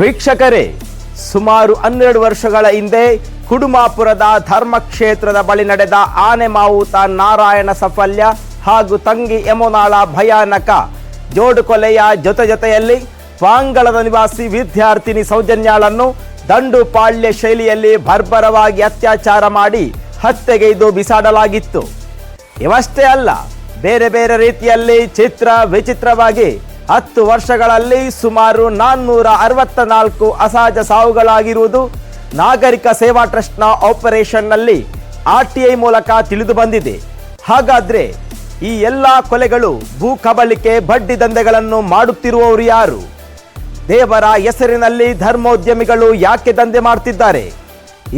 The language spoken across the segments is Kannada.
ವೀಕ್ಷಕರೇ, ಸುಮಾರು ಹನ್ನೆರಡು ವರ್ಷಗಳ ಹಿಂದೆ ಕುಡುಮಾಪುರದ ಧರ್ಮಕ್ಷೇತ್ರದ ಬಳಿ ನಡೆದ ಆನೆ ಮಾವುತ ನಾರಾಯಣ ಸಫಲ್ಯ ಹಾಗೂ ತಂಗಿ ಯಮುನಾಳ ಭಯಾನಕ ಜೋಡುಕೊಲೆಯ ಜೊತೆ ಜೊತೆಯಲ್ಲಿ ಪಾಂಗಳದ ನಿವಾಸಿ ವಿದ್ಯಾರ್ಥಿನಿ ಸೌಜನ್ಯಾಳನ್ನು ದಂಡುಪಾಳ್ಯ ಶೈಲಿಯಲ್ಲಿ ಬರ್ಬರವಾಗಿ ಅತ್ಯಾಚಾರ ಮಾಡಿ ಹತ್ಯೆಗೈದು ಬಿಸಾಡಲಾಗಿತ್ತು. ಇವಷ್ಟೇ ಅಲ್ಲ, ಬೇರೆ ಬೇರೆ ರೀತಿಯಲ್ಲಿ ಚಿತ್ರ ವಿಚಿತ್ರವಾಗಿ ಹತ್ತು ವರ್ಷಗಳಲ್ಲಿ ಸುಮಾರು ನಾನ್ನೂರ ಅರವತ್ತ ನಾಲ್ಕು ಅಸಹಜ ಸಾವುಗಳಾಗಿರುವುದು ನಾಗರಿಕ ಸೇವಾ ಟ್ರಸ್ಟ್ನ ಆಪರೇಷನ್ನಲ್ಲಿ ಆರ್ ಟಿ ಐ ಮೂಲಕ ತಿಳಿದು ಬಂದಿದೆ. ಹಾಗಾದ್ರೆ ಈ ಎಲ್ಲ ಕೊಲೆಗಳು ಭೂ ಕಬಳಿಕೆ, ಬಡ್ಡಿ ದಂಧೆಗಳನ್ನು ಮಾಡುತ್ತಿರುವವರು ಯಾರು? ದೇವರ ಹೆಸರಿನಲ್ಲಿ ಧರ್ಮೋದ್ಯಮಿಗಳು ಯಾಕೆ ದಂಧೆ ಮಾಡ್ತಿದ್ದಾರೆ?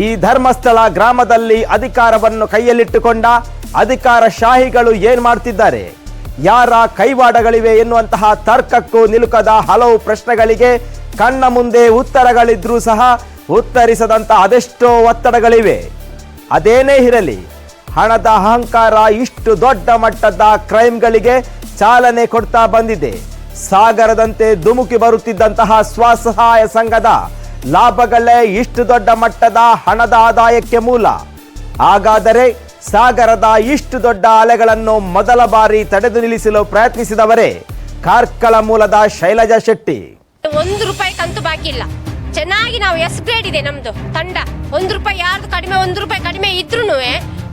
ಈ ಧರ್ಮಸ್ಥಳ ಗ್ರಾಮದಲ್ಲಿ ಅಧಿಕಾರವನ್ನು ಕೈಯಲ್ಲಿಟ್ಟುಕೊಂಡ ಅಧಿಕಾರ ಶಾಹಿಗಳು ಏನು ಮಾಡ್ತಿದ್ದಾರೆ? ಯಾರ ಕೈವಾಡಗಳಿವೆ ಎನ್ನುವಂತಹ ತರ್ಕಕ್ಕೂ ನಿಲುಕದ ಹಲವು ಪ್ರಶ್ನೆಗಳಿಗೆ ಕಣ್ಣ ಮುಂದೆ ಉತ್ತರಗಳಿದ್ರೂ ಸಹ ಉತ್ತರಿಸದಂತ ಅದೆಷ್ಟೋ ಒತ್ತಡಗಳಿವೆ. ಅದೇನೇ ಇರಲಿ, ಹಣದ ಅಹಂಕಾರ ಇಷ್ಟು ದೊಡ್ಡ ಮಟ್ಟದ ಕ್ರೈಮ್ಗಳಿಗೆ ಚಾಲನೆ ಕೊಡ್ತಾ ಬಂದಿದೆ. ಸಾಗರದಂತೆ ಧುಮುಕಿ ಬರುತ್ತಿದ್ದಂತಹ ಸ್ವಸಹಾಯ ಸಂಘದ ಲಾಭಗಳೇ ಇಷ್ಟು ದೊಡ್ಡ ಮಟ್ಟದ ಹಣದ ಆದಾಯಕ್ಕೆ ಮೂಲ. ಹಾಗಾದರೆ ಸಾಗರದ ಇಷ್ಟು ದೊಡ್ಡ ಅಲೆಗಳನ್ನು ಮೊದಲ ಬಾರಿ ತಡೆದು ನಿಲ್ಲಿಸಲು ಪ್ರಯತ್ನಿಸಿದವರೇ ಕಾರ್ಕಳ ಮೂಲದ ಶೈಲಜಾ ಶೆಟ್ಟಿ. ಒಂದು ರೂಪಾಯಿ ಕಂತು ಬಾಕಿ ಇಲ್ಲ. ಚೆನ್ನಾಗಿ ನಾವು ಎಸ್ ಗ್ರೇಡ್ ಇದೆ ನಮ್ದು, ತಂಡ. ಒಂದು ರೂಪಾಯಿ ಯಾರ್ದು ಕಡಿಮೆ, ಒಂದು ರೂಪಾಯಿ ಕಡಿಮೆ ಇದ್ರೂ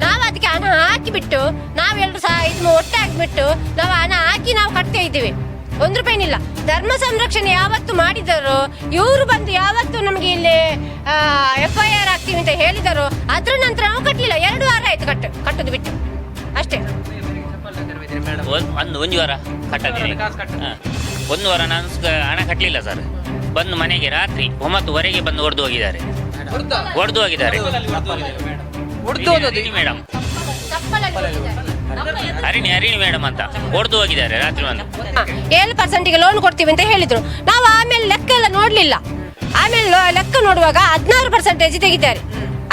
ನಾವು ಅದಕ್ಕೆ ಹಣ ಹಾಕಿಬಿಟ್ಟು ನಾವೆಲ್ಲರೂ ಸಹ ಇದನ್ನ ಒಟ್ಟೆ ಹಾಕಿಬಿಟ್ಟು ನಾವು ಹಣ ಹಾಕಿ ನಾವು ಕಟ್ತಾ ಇದ್ದೀವಿ. ಒಂದು ರೂಪಾಯಿನಿಲ್ಲ ಧರ್ಮ ಸಂರಕ್ಷಣೆ ಯಾವತ್ತು ಮಾಡಿದರು ಇವರು ಬಂದು ಯಾವತ್ತು ನಮಗೆ ಇಲ್ಲಿ ಎಫ್ ಐ ಆರ್ ಆಗ್ತೀವಿ ಅಂತ ಹೇಳಿದರು ಅದ್ರ ನಂತರ ನಾವು ಕಟ್ಟಲಿಲ್ಲ ಎರಡು ವಾರ ಆಯ್ತು ಕಟ್ಟು ಕಟ್ಟೋದು ಬಿಟ್ಟು. ಅಷ್ಟೇ. ಒಂದ್- ಒಂದು ಒಂದು ವಾರ ಕಟ್ಟದಿರಿ. ಒಂದು ವಾರ ನಾನು ಸ- ಹಣ ಕಟ್ಟಲಿಲ್ಲ ಸರ್. ಬಂದು ಮನೆಗೆ ರಾತ್ರಿ ಒಂಬತ್ತುವರೆಗೆ ಬಂದು ಹೊಡೆದು ಹೋಗಿದ್ದಾರೆ. ಹೊಡೆದು ಹೋಗಿದ್ದಾರೆ. ಅರಿಣಿ ಮೇಡಮ್. ಅರಿಣಿ ಅರಿಣಿ ಮೇಡಮ್ ಅಂತ ಹೊಡೆದು ಹೋಗಿದ್ದಾರೆ ರಾತ್ರಿ ಬಂದು. ಹ, ಏಳು ಪರ್ಸೆಂಟಿಗೆ ಲೋನ್ ಕೊಡ್ತೀವಿ ಅಂತ ಹೇಳಿದ್ರು. ನಾವು ಆಮೇಲೆ ಲೆಕ್ಕ ಎಲ್ಲ ನೋಡ್ಲಿಲ್ಲ. ಆಮೇಲೆ ಲೋ- ಲೆಕ್ಕ ನೋಡುವಾಗ ಹದಿನಾರು ಪರ್ಸೆಂಟೇಜ್ ತೆಗಿದ್ದಾರೆ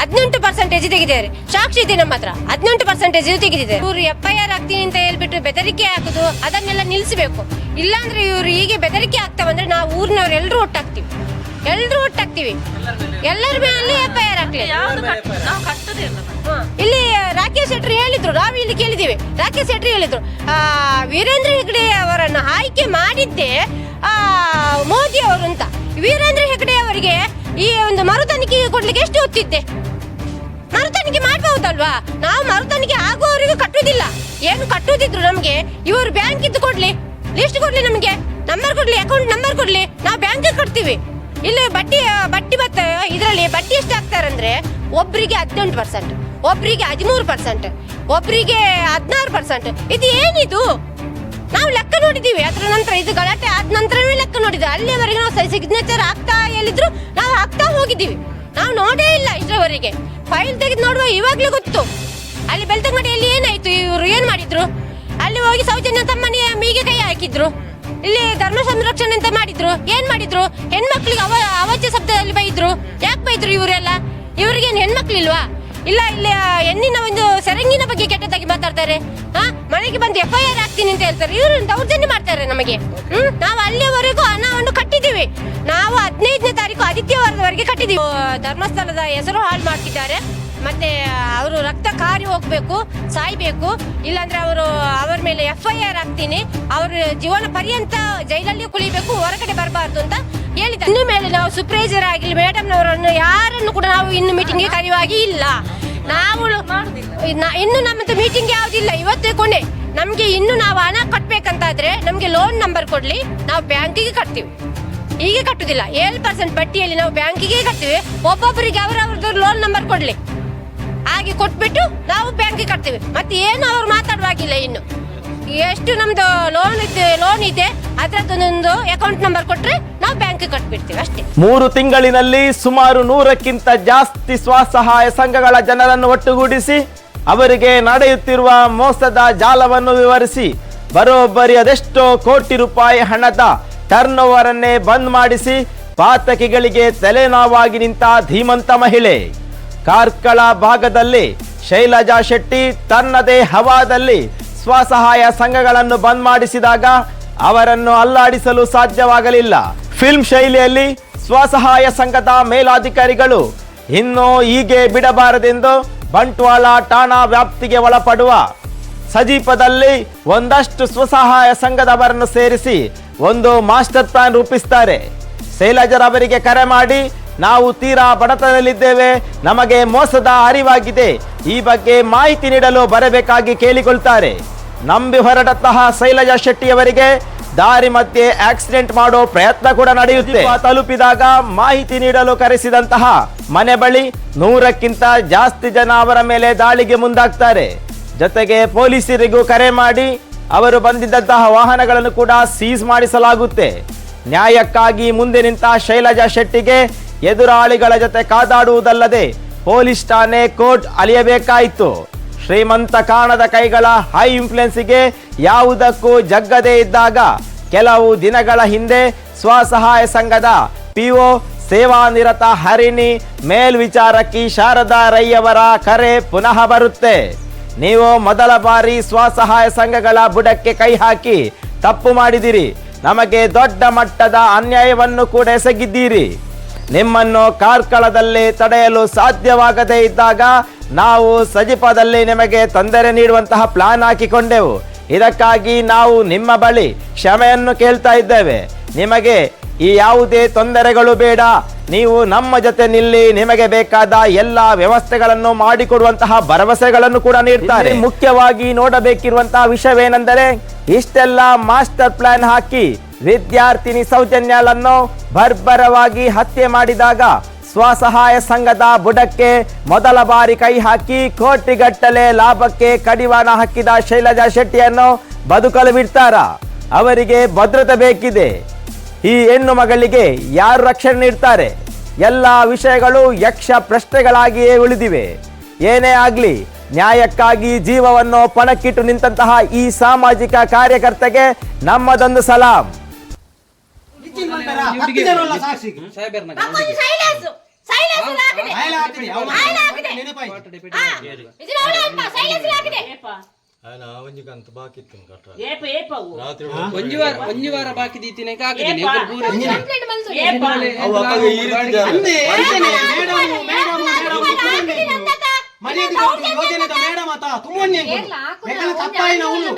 ಹದಿನೆಂಟು ಪರ್ಸೆಂಟೇಜ್ ತೆಗಿದೇವ್ರಿ ಸಾಕ್ಷಿ ಇದೆ ನಮ್ಮ ಹತ್ರ. ಹದಿನೆಂಟು ಪರ್ಸೆಂಟೇಜ್ ತೆಗೆದಿದ್ದಾರೆ ಇವರು ಎಫ್ ಐ ಆರ್ ಆಗ್ತೀನಿ ಅಂತ ಹೇಳ್ಬಿಟ್ಟು ಬೆದರಿಕೆ ಹಾಕುದು ಅದನ್ನೆಲ್ಲ ನಿಲ್ಲಿಸಬೇಕು. ಇಲ್ಲಾಂದ್ರೆ ಇವರು ಹೀಗೆ ಬೆದರಿಕೆ ಆಗ್ತಾವಂದ್ರೆ ನಾವು ಊರಿನವ್ರು ಎಲ್ಲರೂ ಒಟ್ಟಾಗ್ತೀವಿ. ಎಲ್ಲರೂ ಒಟ್ಟಾಗ್ತೀವಿ. ಎಲ್ಲರ ಮೇಲೆ ಎಫ್ ಐ ಆರ್ ಹಾಕ್ಲಿ. ಇಲ್ಲಿ ರಾಕೇಶ್ ಶೆಟ್ಟಿ ಹೇಳಿದ್ರು ನಾವು ಇಲ್ಲಿ ಕೇಳಿದ್ದೀವಿ. ರಾಕೇಶ್ ಶೆಟ್ಟಿ ಹೇಳಿದ್ರು ಆ, ವೀರೇಂದ್ರ ಹೆಗ್ಡೆ ಅವರನ್ನು ಆಯ್ಕೆ ಮಾಡಿದ್ದೆ ಆ, ಮೋದಿ ಅವರು ಅಂತ. ವೀರೇಂದ್ರ ಹೆಗ್ಡೆ ಅವರಿಗೆ ಈ ಒಂದು ಮರು ತನಿಖೆ ಕೊಡ್ಲಿಕ್ಕೆ ಎಷ್ಟು ಹೊತ್ತಿದ್ದೆ. ಮರುತನಿಗೆ ಮಾಡಬಹುದಲ್ವಾ ನಾವು ಮರುತನಿಗೆ ಆಗುವವರಿಗೂ ಕಟ್ಟುವುದಿಲ್ಲ. ಏನು ಕಟ್ಟುವುದಿದ್ರು ನಮ್ಗೆ, ಇವರು ಬ್ಯಾಂಕ್ ಇದ್ದು ಕೊಡ್ಲಿ. ಲಿಸ್ಟ್ ಕೊಡ್ಲಿ ನಮ್ಗೆ. ನಂಬರ್ ಕೊಡ್ಲಿ, ಅಕೌಂಟ್ ನಂಬರ್ ಕೊಡ್ಲಿ. ನಾವು ಬ್ಯಾಂಕ್ ಕೊಡ್ತೀವಿ ಇಲ್ಲಿ ಬಡ್ಡಿ ಬಡ್ಡಿ ಬತ್ತ ಇದರಲ್ಲಿ ಬಡ್ಡಿ ಎಷ್ಟು ಹಾಕ್ತಾರಂದ್ರೆ ಒಬ್ರಿಗೆ ಹದಿನೆಂಟು ಪರ್ಸೆಂಟ್, ಒಬ್ರಿಗೆ ಹದಿಮೂರು ಪರ್ಸೆಂಟ್, ಒಬ್ರಿಗೆ ಹದಿನಾರು ಪರ್ಸೆಂಟ್. ಇದು ಏನಿದು? ನಾವು ಲೆಕ್ಕ ನೋಡಿದೀವಿ ಅದ್ರ ನಂತರ ಇದು ಗಲಾಟೆ ಆದ ನಂತರವೇ ಲೆಕ್ಕ ನೋಡಿದ್ವಿ ಅಲ್ಲಿವರೆಗೆ ನಾವು ಸಿಗ್ನೇಚರ್ ಆಗ್ತಾ ಹೇಳಿದ್ರು ನಾವು ಆಗ್ತಾ ಹೋಗಿದ್ದೀವಿ. ನಾವು ನೋಡೇ ಇಲ್ಲ ಇದ್ರವರೆಗೆ. ಫೈಲ್ ತೆಗೆದು ನೋಡುವ ಇವಾಗ್ಲೂ ಗೊತ್ತು. ಅಲ್ಲಿ ಬೆಳ್ತಂಗಡಿಯಲ್ಲಿ ಏನಾಯ್ತು? ಇವರು ಏನ್ ಮಾಡಿದ್ರು? ಅಲ್ಲಿ ಹೋಗಿ ಸೌಜನ್ಯ ತಮ್ಮನೆಯ ಮೀಗೆ ಕೈ ಹಾಕಿದ್ರು. ಇಲ್ಲಿ ಧರ್ಮ ಸಂರಕ್ಷಣೆ ಅಂತ ಮಾಡಿದ್ರು. ಏನ್ ಮಾಡಿದ್ರು? ಹೆಣ್ಮಕ್ಳಿಗೆ ಅವ ಅವಾಚ್ಯ ಶಬ್ದದಲ್ಲಿ ಬೈದ್ರು. ಯಾಕೆ ಬೈದ್ರು ಇವರೆಲ್ಲ? ಇವ್ರಿಗೇನು ಹೆಣ್ಮಕ್ಳಿಲ್ವಾ? ಇಲ್ಲ, ಇಲ್ಲಿ, ಹೆಣ್ಣಿನ ಒಂದು ಸೆರಂಗಿನ ಬಗ್ಗೆ ಕೆಟ್ಟದಾಗಿ ಮಾತಾಡ್ತಾರೆ. ಹಾ, ಮನೆಗೆ ಬಂದು ಎಫ್ ಐ ಆರ್ ಆಗ್ತೀನಿ ಅಂತ ಹೇಳ್ತಾರೆ. ಇವರು ದೌರ್ಜನ್ಯ ಮಾಡ್ತಾರೆ ನಮಗೆ. ಹ್ಮ್, ನಾವು ಅಲ್ಲಿಯವರೆಗೂ ಹಣವನ್ನು ಕಟ್ಟಿದ್ದೀವಿ. ನಾವು ಹದಿನೈದನೇ ತಾರೀಕು ಆದಿತ್ಯವಾರದವರೆಗೆ ಕಟ್ಟಿದ್ದೀವಿ. ಧರ್ಮಸ್ಥಳದ ಹೆಸರು ಹಾಳು ಮಾಡ್ತಿದ್ದಾರೆ. ಮತ್ತೆ ಅವರು ರಕ್ತ ಕಾರಿ ಹೋಗ್ಬೇಕು, ಸಾಯ್ಬೇಕು. ಇಲ್ಲಾಂದ್ರೆ ಅವರು ಅವರ ಮೇಲೆ ಎಫ್ ಐ ಆರ್ ಹಾಕ್ತೀನಿ. ಅವ್ರ ಜೀವನ ಪರ್ಯಂತ ಜೈಲಲ್ಲಿ ಕುಳಿಬೇಕು, ಹೊರಗಡೆ ಬರಬಾರ್ದು ಅಂತ ಹೇಳಿದ ಇನ್ನು ಮೇಲೆ ನಾವು ಸುಪ್ರೈಸರ್ ಆಗಿಲ್ಲ ಮೇಡಮ್ನವರನ್ನು ಯಾರನ್ನು ಕೂಡ ನಾವು ಇನ್ನು ಮೀಟಿಂಗ್ಗೆ ಕರೆಯುವಾಗಿ ಇಲ್ಲ. ನಾವು ಇನ್ನು ನಮ್ಮದು ಮೀಟಿಂಗ್ ಯಾವುದಿಲ್ಲ ಇವತ್ತೇ ಕೊನೆ. ನಮ್ಗೆ ಇನ್ನು ನಾವು ಹಣ ಕಟ್ಬೇಕಂತಾದ್ರೆ ನಮ್ಗೆ ಲೋನ್ ನಂಬರ್ ಕೊಡ್ಲಿ. ನಾವು ಬ್ಯಾಂಕಿಗೆ ಕಟ್ತೀವಿ. ಈಗ ಕಟ್ಟುದಿಲ್ಲ. ಏಳು ಪರ್ಸೆಂಟ್ ಬಡ್ಡಿಯಲ್ಲಿ ನಾವು ಬ್ಯಾಂಕಿಗೆ ಕಟ್ತೀವಿ. ಒಬ್ಬೊಬ್ಬರಿಗೆ ಅವರವ್ರದ್ದು ಲೋನ್ ನಂಬರ್ ಕೊಡ್ಲಿ. ಹಾಗೆ ಕೊಟ್ಬಿಟ್ಟು ನಾವು ಬ್ಯಾಂಕಿಗೆ ಕಟ್ತೇವೆ. ಮತ್ತೆ ಏನು ಅವ್ರು ಮಾತಾಡುವಾಗಿಲ್ಲ ಇನ್ನು. ಎಷ್ಟು ನಮ್ದು ಲೋನ್ ಇದೆ ಲೋನ್ ಇದೆ ಅದ್ರದ್ದೊಂದು ಅಕೌಂಟ್ ನಂಬರ್ ಕೊಟ್ರೆ ನಾವು ಬ್ಯಾಂಕ್ ಕಟ್ಬಿಡ್ತೀವಿ ಅಷ್ಟೇ. ಮೂರು ತಿಂಗಳಿನಲ್ಲಿ ಸುಮಾರು ನೂರಕ್ಕಿಂತ ಜಾಸ್ತಿ ಸ್ವಸಹಾಯ ಸಂಘಗಳ ಜನರನ್ನು ಒಟ್ಟುಗೂಡಿಸಿ ಅವರಿಗೆ ನಡೆಯುತ್ತಿರುವ ಮೋಸದ ಜಾಲವನ್ನು ವಿವರಿಸಿ ಬರೋಬ್ಬರಿ ಅದೆಷ್ಟೋ ಕೋಟಿ ರೂಪಾಯಿ ಹಣದ ಟರ್ನ್ ಓವರ್ ಅನ್ನೇ ಬಂದ್ ಮಾಡಿಸಿ ಪಾತಕಿಗಳಿಗೆ ತಲೆನೋವಾಗಿ ನಿಂತ ಧೀಮಂತ ಮಹಿಳೆ. ಕಾರ್ಕಳ ಭಾಗದಲ್ಲಿ ಶೈಲಜಾ ಶೆಟ್ಟಿ ತನ್ನದೇ ಹವಾದಲ್ಲಿ ಸ್ವಸಹಾಯ ಸಂಘಗಳನ್ನು ಬಂದ್ ಮಾಡಿಸಿದಾಗ ಅವರನ್ನು ಅಲ್ಲಾಡಿಸಲು ಸಾಧ್ಯವಾಗಲಿಲ್ಲ. ಫಿಲ್ಮ್ ಶೈಲಿಯಲ್ಲಿ ಸ್ವಸಹಾಯ ಸಂಘದ ಮೇಲಾಧಿಕಾರಿಗಳು ಇನ್ನೂ ಹೀಗೆ ಬಿಡಬಾರದೆಂದು ಬಂಟ್ವಾಳ ಠಾಣಾ ವ್ಯಾಪ್ತಿಗೆ ಒಳಪಡುವ ಸಜೀಪದಲ್ಲಿ ಒಂದಷ್ಟು ಸ್ವಸಹಾಯ ಸಂಘದವರನ್ನು ಸೇರಿಸಿ ಒಂದು ಮಾಸ್ಟರ್ ಪ್ಲಾನ್ ರೂಪಿಸ್ತಾರೆ. ಶೈಲಜರವರಿಗೆ ಕರೆ ಮಾಡಿ ನಾವು ತೀರಾ ಬಡತನದಲ್ಲಿದ್ದೇವೆ. ನಮಗೆ ಮೋಸದ ಅರಿವಾಗಿದೆ. ಈ ಬಗ್ಗೆ ಮಾಹಿತಿ ನೀಡಲು ಬರಬೇಕಾಗಿ ಕೇಳಿಕೊಳ್ತಾರೆ. ನಂಬಿ ಹೊರಟಂತಹ ಶೈಲಜಾ ಶೆಟ್ಟಿಯವರಿಗೆ ದಾರಿ ಮಧ್ಯೆ ಆಕ್ಸಿಡೆಂಟ್ ಮಾಡೋ ಪ್ರಯತ್ನ ಕೂಡ ನಡೆಯುತ್ತೆ. ತಲುಪಿದಾಗ ಮಾಹಿತಿ ನೀಡಲು ಕರೆಸಿದಂತಹ ಮನೆ ಬಳಿ ನೂರಕ್ಕಿಂತ ಜಾಸ್ತಿ ಜನ ಅವರ ಮೇಲೆ ದಾಳಿಗೆ ಮುಂದಾಗ್ತಾರೆ. ಜೊತೆಗೆ ಪೊಲೀಸರಿಗೂ ಕರೆ ಮಾಡಿ ಅವರು ಬಂದಿದ್ದಂತಹ ವಾಹನಗಳನ್ನು ಕೂಡ ಸೀಸ್ ಮಾಡಿಸಲಾಗುತ್ತೆ. ನ್ಯಾಯಕ್ಕಾಗಿ ಮುಂದೆ ನಿಂತ ಶೈಲಜಾ ಶೆಟ್ಟಿಗೆ ಎದುರಾಳಿಗಳ ಜೊತೆ ಕಾದಾಡುವುದಲ್ಲದೆ ಪೊಲೀಸ್ ಠಾಣೆ ಕೋರ್ಟ್ ಅಲಿಯಬೇಕಾಯಿತು ಶ್ರೀಮಂತ ಕಾಣದ ಕೈಗಳ ಹೈ ಇನ್ಫ್ಲುಯೆನ್ಸಿಗೆ ಯಾವುದಕ್ಕೂ ಜಗ್ಗದೇ ಇದ್ದಾಗ ಕೆಲವು ದಿನಗಳ ಹಿಂದೆ ಸ್ವಸಹಾಯ ಸಂಘದ ಪಿಒ ಸೇವಾನಿರತ ಹರಿಣಿ ಮೇಲ್ವಿಚಾರಕಿ ಶಾರದಾ ರೈಯವರ ಕರೆ ಪುನಃ ಬರುತ್ತೆ. ನೀವು ಮೊದಲ ಬಾರಿ ಸ್ವಸಹಾಯ ಸಂಘಗಳ ಬುಡಕ್ಕೆ ಕೈ ಹಾಕಿ ತಪ್ಪು ಮಾಡಿದಿರಿ. ನಮಗೆ ದೊಡ್ಡ ಮಟ್ಟದ ಅನ್ಯಾಯವನ್ನು ಕೂಡ ಎಸಗಿದ್ದೀರಿ. ನಿಮ್ಮನ್ನು ಕಾರ್ಕಳದಲ್ಲಿ ತಡೆಯಲು ಸಾಧ್ಯವಾಗದೇ ಇದ್ದಾಗ ನಾವು ಸಜಿಪದಲ್ಲಿ ನಿಮಗೆ ತೊಂದರೆ ನೀಡುವಂತಹ ಪ್ಲಾನ್ ಹಾಕಿಕೊಂಡೆವು. ಇದಕ್ಕಾಗಿ ನಾವು ನಿಮ್ಮ ಬಳಿ ಕ್ಷಮೆಯನ್ನು ಕೇಳ್ತಾ ಇದ್ದೇವೆ. ನಿಮಗೆ ಈ ಯಾವುದೇ ತೊಂದರೆಗಳು ಬೇಡ. ನೀವು ನಮ್ಮ ಜೊತೆ ನಿಲ್ಲಿ, ನಿಮಗೆ ಬೇಕಾದ ಎಲ್ಲ ವ್ಯವಸ್ಥೆಗಳನ್ನು ಮಾಡಿಕೊಡುವಂತಹ ಭರವಸೆಗಳನ್ನು ಕೂಡ ನೀಡ್ತಾರೆ. ಮುಖ್ಯವಾಗಿ ನೋಡಬೇಕಿರುವಂತಹ ವಿಷಯವೇನೆಂದರೆ, ಇಷ್ಟೆಲ್ಲ ಮಾಸ್ಟರ್ ಪ್ಲಾನ್ ಹಾಕಿ ವಿದ್ಯಾರ್ಥಿನಿ ಸೌಜನ್ಯಲನ್ನು ಬರ್ಬರವಾಗಿ ಹತ್ಯೆ ಮಾಡಿದಾಗ ಸ್ವಸಹಾಯ ಸಂಘದ ಬುಡಕ್ಕೆ ಮೊದಲ ಬಾರಿ ಕೈ ಹಾಕಿ ಕೋಟಿಗಟ್ಟಲೆ ಲಾಭಕ್ಕೆ ಕಡಿವಾಣ ಹಾಕಿದ ಶೈಲಜಾ ಶೆಟ್ಟಿಯನ್ನು ಬದುಕಲು ಬಿಡ್ತಾರ. ಅವರಿಗೆ ಭದ್ರತೆ ಬೇಕಿದೆ. ಈ ಹೆಣ್ಣು ಮಗಳಿಗೆ ಯಾರು ರಕ್ಷಣೆ ನೀಡ್ತಾರೆ? ಎಲ್ಲ ವಿಷಯಗಳು ಯಕ್ಷ ಪ್ರಶ್ನೆಗಳಾಗಿಯೇ ಉಳಿದಿವೆ. ಏನೇ ಆಗಲಿ, ನ್ಯಾಯಕ್ಕಾಗಿ ಜೀವವನ್ನು ಪಣಕ್ಕಿಟ್ಟು ನಿಂತಹ ಈ ಸಾಮಾಜಿಕ ಕಾರ್ಯಕರ್ತೆಗೆ ನಮ್ಮದೊಂದು ಸಲಾಂ. ಹತ್ತು ಜನ ಅಲ್ಲ ಸಾಕ್ಷಿಗೆ ಮಕ್ಕಳು ಸೈಲೆನ್ಸ್ ಸೈಲೆನ್ಸ್ ಹಾಕಿದೆ ಆಯ್ಲ ಹಾಕ್ತೀನಿ, ಅವ್ನು ಆಯ್ಲ ಹಾಕಿದೆ ನೆನಪಾಯ್ತು. ಹಾ, ಇದು ನೋಡಿ ಅಪ್ಪ ಸೈಲೆನ್ಸ್ ಹಾಕಿದೆ ఆయన అవన్నీ బాకీ కట్ట ಏಪ ಏಪವು రాత్రి ಒಂಜಿ ವಾರ ಒಂಜಿ ವಾರ ಬಾಕಿ ದೀತಿನ ಕಾಕದಿನಿ ಏಪ ಪೂರ ಕಂಪ್ಲೇಂಟ್ ಬಂತು ಏಪ ಅವು ಅಪ್ಪಗೆ ಈ ರೀತಿ ಜಾಗ. ಅಂದೆ ಹೇಳ್ತೇನೆ, ಮೇಡಮ್ ಮೇಡಮ್ ಮೇಡಮ್ ಮರ್ಯಾದೆ ಕೊಟ್ಟು ಯೋಜನೆದ ಮೇಡಮ್ ಆತ ತುಂಬೊಂದು ಎಂಕುಲು ತಪ್ಪಾಯಿನ ಅವನು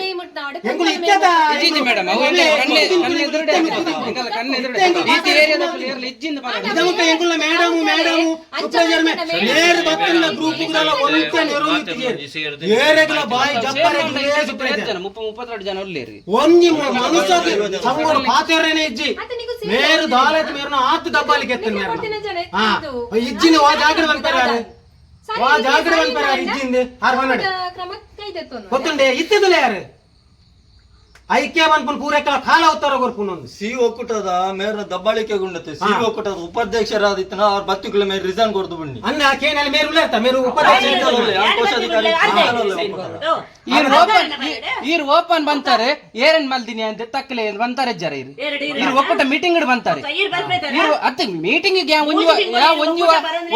ಎಂಕುಲು ಇತ್ತದ ಇಜ್ಜಿಂది ಮೇಡಮ್ ಅವು ಎಂಕಲ್ ಕಣ್ಣೆ ಕಣ್ಣೆ ಎದುರುಡೆ ಎಂಕಲ್ ಕಣ್ಣೆ ಎದುರುಡೆ ಈತಿ ಏರಿಯಾದ ಪ್ಲೇಯರ್ ಇಜ್ಜಿಂದ ಮಗ ಇದಮುಕ ಎಂಕುಲ ಮೇಡಮ್ ಮೇಡಮ್ ಸೂಪರ್ವೈಸರ್ ಮೇ ನೇರ ಬತ್ತಿನ ಗ್ರೂಪ್ ಗುದಲ ಒಂತೆ ನೆರೋಗಿತ್ತಿಗೆ ಏರೆಗಲ ಬಾಯಿ ಜಪ್ಪರೆ ಮುಪ್ಪ ಜನ ಮುಪ್ಪ ಮುಪ್ಪತ್ತೆರಡು ಜನ ಒಲ್ಲೇರಿ ಒಂಜಿ ಮನುಷ್ಯ ಸಂಗೋಳ ಪಾತೆರೇನೆ ಇಜ್ಜಿ ಮೇರು ದಾಲತ್ ಮೇರ್ನ ಆತ್ ದಬ್ಬಾಲಿಗೆ ಎತ್ತನ ಮೇರ್ನ ಹಾ ಇಜ್ಜಿನ ವಾ ಜಾಗಡ ಬಂತಾರ ವಾ ಜಾಗಡ ಬಂತಾರ ಇಜ್ಜಿಂದೆ. ಹಾರ್ ಬನ್ನಡೆ ಗೊತ್ತುಂಡೆ? ಇತ್ತಿದಲೆ ಯಾರು? ಐಕ್ಯ ಬಂದ್ಪನ್ ಪೂರೈಕೆ ಕಾಲ ಅವತಾರ ಬರ್ಕೊಂಡು ಸಿ ಒಕ್ಕೂಟದ ಮೇರ ದಬ್ಬಾಳಿಕೆ ಗುಂಡತೆ ಸಿ ಒಕ್ಕೂಟದ ಉಪಾಧ್ಯಕ್ಷರಾದಿತ್ತನ ಅವ್ರ ಬತ್ತಿಗಳ ಮೇಲೆ ರಿಸೈನ್ ಕೊಡ್ದು ಬನ್ನಿ ಅನ್ನ ಕೇನಲ್ಲಿ ಮೇರು ಉಳ್ಳರ್ತ ಮೇರು ಈರು ಓಪನ್ ಬಂತಾರೆ ಏರನ್ ಮಲ್ದಿನಿ ಅಂತ ತಕ್ಕಲೆ ಬಂತಾರೆ ಜರ ಇರು ಈರ್ ಒಕ್ಕೂಟ ಮೀಟಿಂಗ್ ಇಡ್ ಬಂತಾರೆ ಇರ್? ಇರು ಅತ್ತೆ ಮೀಟಿಂಗ್ಗೆ ಒಂಜಿ ಒಂಜಿ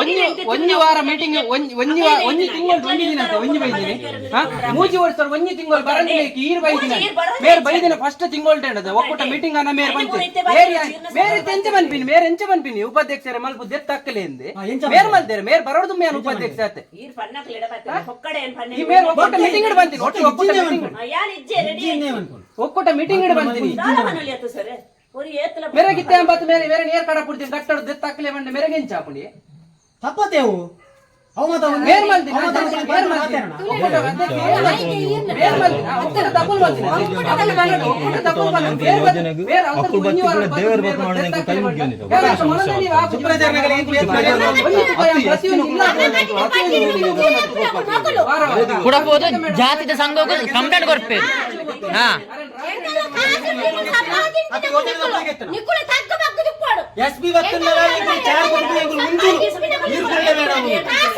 ಒಂಜಿ ಒಂಜಿ ವಾರ ಮೀಟಿಂಗ್ ಒಂಜಿ ಒಂಜಿ ತಿಂಗಳು ಒಂಜಿ ದಿನ ಅಂತ ಒಂಜಿ ಬೈದಿನಿ ಹಾ ಮೂಜಿ ವರ್ಷ ಒಂಜಿ ತಿಂಗಳು ಬರಂಗಿಲ್ಲ ಈರ್ ಬೈದಿನ ಮೇರ್ ಬೈದಿನ ಫಸ್ಟ್ ತಿಂಗೋಳ್ಟೆಂಡ್ ಅದ. ಒಕ್ಕೂಟ ಮೀಟಿಂಗ್ ಅನ್ನ ಮೇರ್ ಬಂತು. ಮೇರೆ ಮೇರ್ ಎಂಚ ಬನ್ಪಿನಿ ಮೇರ್ ಎಂಚ ಬನ್ಪಿನಿ ಉಪಾಧ್ಯಕ್ಷರ ಮಲ್ಪ ದೆತ್ ತಕ್ಕಲೆ ಎಂದೆ ಮೇರ್ ಮಲ್ದೇರೆ ಮೇರ್ ಬರೋದು ಮೇ ಉಪಾಧ್ಯಕ್ಷ ಆತೆ. ಈ ಮೇರ್ ಒಕ್ಕೂಟ ಮೀಟಿಂಗ್ ಇಡ್ ಬಂತೀನಿ ಒಟ್ಟು ಒಕ್ಕೂಟ ಮೀಟಿಂಗ್ ಯಾನ್ ಇಜ್ಜೆ ರೆಡಿ ಒಕ್ಕೂಟ ಮೀಟಿಂಗ್ ಇಡ್ ಬಂತೀನಿ ಮೇರೆ ಮನಲಿ ಅತ್ತು ಸರ್. ಒರಿ ಏತಲ ಮೆರಗಿತ್ತೆ ಅಂಬತ್ತು ಮೇರೆ ಮೇರೆ ನೇರ್ ಕಡ ಪುಡ್ತೀನಿ ಕಟ್ಟಡ ದೆತ್ತಾಕ್ಲೆ ಬಂಡೆ ಗೆಂಚಾ ಎಂಚಾಪುಂಡಿ ತಪ್ಪತ್ತೇವು ಕೊಡಬಹುದು ಜಾತಿದ ಸಂಘ ಕಂಪ್ಲೇಂಟ್ ಕೊಡ್ಬೇಕು ಹಾ ಎಸ್ ಚಾರ್ ಮೇಡಮ್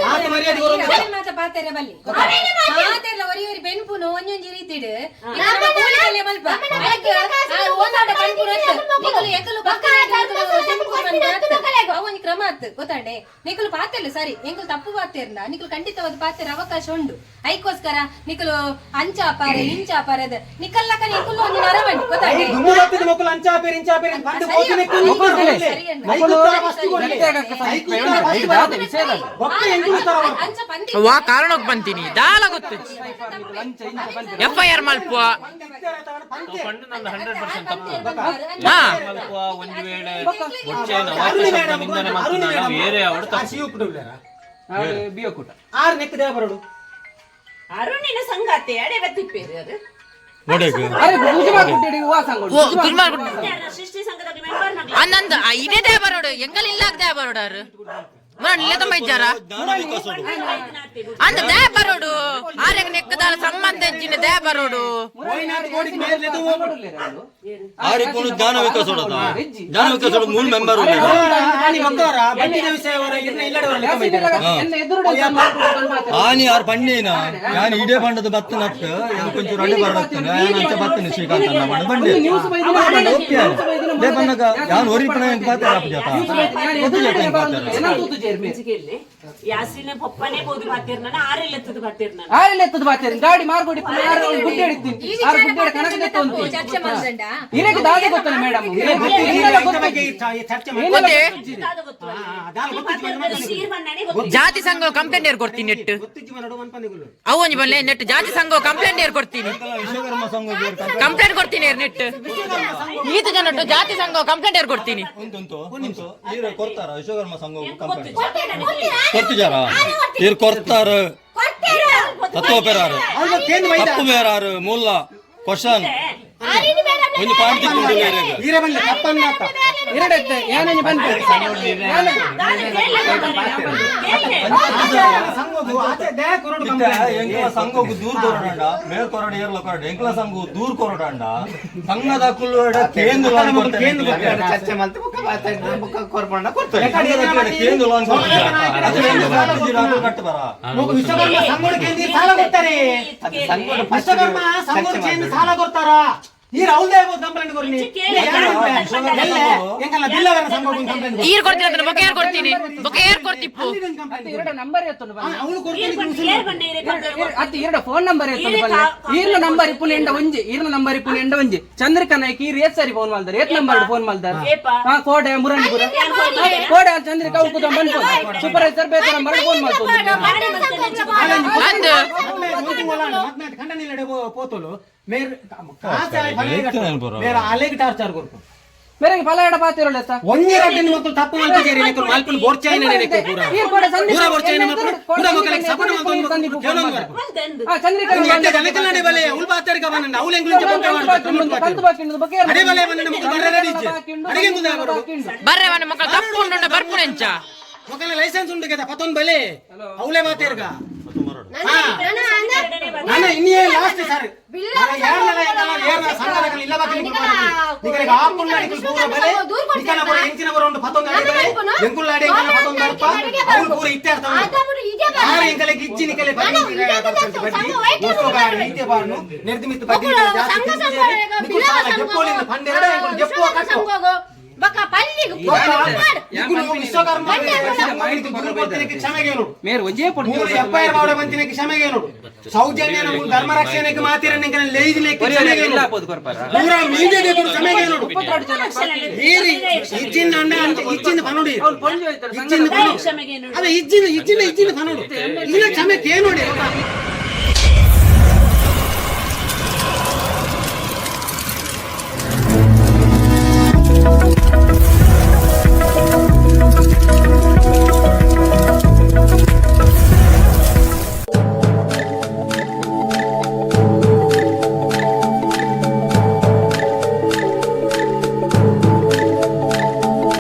ಆತ ಮರ್ಯಾದೆ ಮಾತ ಪಾತೆರೆ ಬಲ್ಲಿ ಪಾತೆರ್ಲ ಒರಿ ಒರಿ ಬೆನ್ಪುನು ಒಂಜೊಂಜಿ ರೀತಿಡ್ ಮಲ್ಪ ಓದಾಟ ಕಣ್ಪುನ ನಿಕುಲು ಎಕಲು ಒಂದು ಕ್ರಮ ಆತ್ ಗೊತ್ತಾಂಡೆ ನಿಕಲು ಪಾತೆಲ್ಲ ಸರಿ ಎಂಕಲ್ ತಪ್ಪು ಪಾತೇರ್ಲ ನಿಕಲು ಖಂಡಿತವಾದ ಪಾತೆರ ಅವಕಾಶ ಉಂಡು ಐಕೋಸ್ಕರ ನಿಕಲು ಅಂಚಾಪಾರೆ ಇಂಚಾಪಾರೆ ನಿಕಲ್ಲಕ ನಿಕಲು ಒಂದು ನರವಂಡಿ ಗೊತ್ತಾಂಡೆ ಮಕ್ಕಳು ಅಂಚಾಪೇರಿ ಇಂಚಾಪೇರಿ ವಾ ಕಾರಣಕ್ಕೆ ಬಂತೀನಿ. ದಾಲ ಗೊತ್ತು. ಎಫ್ ಐ ಆರ್ ಮಲ್ಪುವ ಹಾ ಒಂದು ವೇಳೆ ಕುಟುಂಬದವರಾ? ಆರು ಬಿಯೋಕೂಟ ಬರೋಡು ಅರುಣಿನ ಸಂಗಾತಿ ಅಡೆ ಬತ್ತಿಪ್ಪೇರಿ ಅದು. ಕುಲ್ಮ ಸೃಷ್ಟಿ ಸಂಘದಲ್ಲಿ ಮೆಂಬರ್ ಅನ್ನಂದು ಇದೇ ದೇ ಬರೋಡು ಎಂಗಲ್ ಇಲ್ಲ ದೇ ಬರೋಡಾರು ನೆಕ್ಕದಾರ ಸಂಬಂಧ ಹೆಚ್ಚಿನ ದೇ ಬರೋಡು. ವೈನಾಡ್ ಕೋಡಿಗೆ ಮೇಲೆ ಎದ್ದು ಹೋಗ್ಬಿಡು. ಆರಿಕೊಂಡು ಜ್ಞಾನ ವಿಕಾಸ ಜ್ಞಾನ ವಿಕಾಸ ಮೂಲ ಮೆಂಬರ್ ಆನಿ ಆರ್ ಪಂಡೇನ ನಾನು ಇಡೇ ಬಂಡದ ಬತ್ತ ನಟ್ ಕೊಂಚೂರು ಅಡ್ಡೆ ಬರತ್ತೇನೆ ಅಂಚ ಬತ್ತನೆ ಶ್ರೀಕಾಂತ್ ಬಂಡೆ ಯಾರು ಜಾತ? ಏನ ಪಪ್ಪನೇ ಬೋದು ಆರೆಲ್ಲ ಎತ್ತದು ಆರೆಲ್ಲ ಎತ್ತದ ಬಾತೇರಿ ಗಾಡಿ ಮಾರ್ಕೊಡಿ ಆರು ಗುಡ್ಡೆ ಹಿಡಿತೀನಿ. ಈ ಆರು ವಿಚಾರ ಗುಡ್ಡೆ ತಪ್ಪು ಚರ್ಚೆ ಮಾಡ್ದಂಡ? ಇರಕ್ಕೆ ದಾದೆ ಗೊತ್ತಲ್ಲ ಮೇಡಮ್ ಗೊತ್ತು? ಸೀರ್ ಬಣ್ಣನೆ ಜಾತಿ ಸಂಘ ಕಂಪ್ಲೇಂಟ್ ಏರ್ ಕೊಡ್ತೀನಿ ನೆಟ್. ಅವು ಒಂಜಿ ಬಲ್ಲೆ ನೆಟ್. ಜಾತಿ ಸಂಘ ಕಂಪ್ಲೇಂಟ್ ಏರ್ ಕೊಡ್ತೀನಿ ವಿಶ್ವಕರ್ಮ ಸಂಘ ಕಂಪ್ಲೇಂಟ್ ಕೊಡ್ತೀನಿ ನೆಟ್. ಈತ ಜನಟ್ಟು ಜಾತಿ ಸಂಘ ಕಂಪ್ಲೇಂಟ್ ಕೊಡ್ತೀನಿ? ಉಂಟು ಇವ್ರು ಕೊಡ್ತಾರ ವಿಶ್ವಕರ್ಮ ಸಂಘ ಕಂಪನಿ ಕೊಡ್ತಿದಾರ ಇವ್ರು ಕೊಡ್ತಾರ. ತತ್ವ ಬೇರಾರು. ತಪ್ಪು ಬೇರಾರು ಮೂಲ ಕ್ವಶನ್. ಒಂದು ಪಾಯಿಂಟ್ ಎರಡತ್ತೆ ಯಾನೇ ಬಂತು. ಸಂಘವು ದೂರ್ ಕೊರಡಂಡ ಮೇಲ್ ಕೊರಡ ಏರ್ಲ ಕೊರಡ. ಎಂಕ್ಲ ಸಂಘವು ದೂರ್ ಕೊರಡಂಡ ಸಂಘದ ಕೇಂದ್ರ ಲಾನ್ ಕೊಡ್ತಾರೆ. ಚರ್ಚೆ ಬುಕ್ಕ ಬುಕ್ಕ ಮಾಡಿ? ಕೇಂದ್ರ ಲಾನ್ ಕೊಡ್ತಾರೆ ಅದು ಕೇಂದ್ರ ಸಾಲ ಕೊಡ್ತಾರೆ, ಕಟ್ಟು ಬರ. ಮಗು ವಿಶ್ವಕರ್ಮ ಸಂಘದ ಕೇಂದ್ರ ಸಾಲ ಕೊಡ್ತಾರೆ. ವಿಶ್ವಕರ್ಮ ಸಂಘದ ಕೇಂದ್ರ ಸಾಲ ಕೊಡ್ತಾರ? ಈ ರಾಹುಲ್ ಕಂಪ್ಲೇಂಟ್ ಕೊರ್ನಿ ಎಂಕಲ್ಲ ಬಿಲ್ಲವರ ಸಂಘ ಕಂಪ್ಲೇಂಟ್ ಈರ್ ಕೊಡ್ತೀನಿ ಅಂತ ಬೊಕ್ಕೆ ಏರ್ ಕೊಡ್ತೀನಿ ಬೊಕ್ಕೆ ಏರ್ ಕೊಡ್ತಿಪ್ಪು ಎರಡು ನಂಬರ್ ಅವಳು ಅತ್ತ ಎರಡು ಫೋನ್ ನಂಬರ್ ಎತ್ತೊಂಡು ಬಂದು ಈರ್ನ ನಂಬರ್ ಇಪ್ಪುನ ಎಂಡ ಒಂಜಿ ಈರ್ನ ನಂಬರ್ ಇಪ್ಪುನ ಎಂಡ ಒಂಜಿ ಚಂದ್ರಿಕಾ ನಾಯ್ಕ ಈರ್ ಏತ್ ಸರಿ ಫೋನ್ ಮಾಡ್ದಾರೆ ಏತ್ ನಂಬರ್ ಫೋನ್ ಮಾಡ್ದಾರೆ ಏಪ ಹಾ ಕೋಡೆ ಮುರಂಡಿಪುರ ಕೋಡೆ ಚಂದ್ರಿಕಾ ಉಕ್ಕುದ ಬಂದು ಸೂಪರ್ವೈಸರ್ ಬೇಕಾ ನಂಬರ್ ಫೋನ್ ಮಾಡ್ಕೊಂಡು ಹದಿನೆಂಟು ಗಂಟೆ ನಿಲ್ಲಡೆ ಪೋತೋಲು ಮೇರ್ ಮೇರ ಅಲೆಗೆ ಟಾರ್ಚಾರ್ ಕೊರ್ಕು ಮೇರೆಗೆ ಫಲ ಎಡ ಪಾತಿರೋಲ್ಲ ಸರ್ ಒಂದೇ ರಟ್ಟಿನ ಮಕ್ಕಳು ತಪ್ಪು ಅಂತ ಸೇರಿ ನೆಕ್ಕು ಮಾಲ್ಪನ ಬೋರ್ಚಾಯಿನ ನೆನೆಕು ಪೂರ ಪೂರ ಬೋರ್ಚಾಯಿನ ಮಕ್ಕಳು ಪೂರ ಮಕ್ಕಳಿಗೆ ಸಪೋರ್ಟ್ ಮಾಡ್ಕೊಂಡು ಕೇಳೋಣ ಆ ಚಂದ್ರಿಕಾ ಎಂತೆ ಗಲಕಲನೆ ಬಲೆ ಉಲ್ ಬಾತರಿ ಕವನ ನಾವು ಲೆಂಗ್ ಲಿಂಚ ಬಂತ ಮಾಡ್ಕೊಂಡು ಕಂತು ಬಾಕಿಂದು ಬಗ್ಗೆ ಅದೇ ಬಲೆ ಮನೆ ಮಕ್ಕಳು ಬರರೆ ದಿಜ್ಜೆ ಅಡಿಗೆ ಮುಂದೆ ಬರರು ಬರ್ರೆ ಮನೆ ಮಕ್ಕಳು ತಪ್ಪು ಉಂಡು ಬರ್ಪುನೆಂಚ ಮಕ್ಕಳ ಲೈಸೆನ್ಸ್ ಉಂಡು ಕದ ಪತೊಂದು ಬಲೆ ಅವಲೇ ಬಾತೇರ್ಗ ನನ್ನ ಇನ್ನೇ ಲಾಸ್ಟ್ ಸರ್. ಯಾರಲ್ಲ ಯಾರಲ್ಲ ಸಂಘದ ಇಲ್ಲ ಬಾಕಿ ನಿಕಲಿಗೆ ಆಪುಲ್ಲ ನಿಕಲ್ ಪೂರ ಬಲೆ ನಿಕಲ ಪೂರ ಎಂಚಿನ ಪೂರ ಉಂಟು ಪತ್ತೊಂದು ಅಡಿ ಬಲೆ ಎಂಕಲ ಪತ್ತೊಂದು ಅಲ್ಪ. ಅವ್ರು ಪೂರ ಇತ್ಯಾರ್ಥ ಯಾರು ಎಂಕಲಿಗೆ ಇಜ್ಜಿ ನಿಕಲೆ ಬಡ್ಡಿ ಬಡ್ಡಿ ಈತೆ ಬಾರ್ನು ನಿರ್ದಿಮಿತ್ ಬಡ್ಡಿ ಜಾಸ್ತಿ ಗೆಪ್ಪೋಲಿಂದ ಪಂಡೆರಡ ಎಂಕುಲ್ ಗೆಪ್ಪುವ ಕಟ್ಟು. ಮೇರ್ ಪುಡಿ ಮೂರು ಎಫ್ಐಆರ್ ಮಾಡ ಕ್ಷಮೆಗೆ ನೋಡು ಸೌಜನ್ಯ ನಮ್ಮ ಧರ್ಮ ರಕ್ಷಣೆಗೆ ಕ್ಷಮೆಗೆ ಇಲ್ಲ ನೋಡು ಪೋದು ಕೊರ್ಪಾರ. ಪೂರ ಮೀಡಿಯಾಗೆ ಕೊಡು ಕ್ಷಮೆಗೆ ನೋಡು ಈರಿ ಇಜ್ಜಿನ ಅಂಡ ಅಂತ ಇಜ್ಜಿನ ಹೋಯ್ತಾರೆ ಇಜ್ಜಿನ. ಅದ ಇಜ್ಜಿನ ಇಜ್ಜಿನ ಇಲ್ಲ ಕ್ಷಮೆಗೆ ನೋಡಿ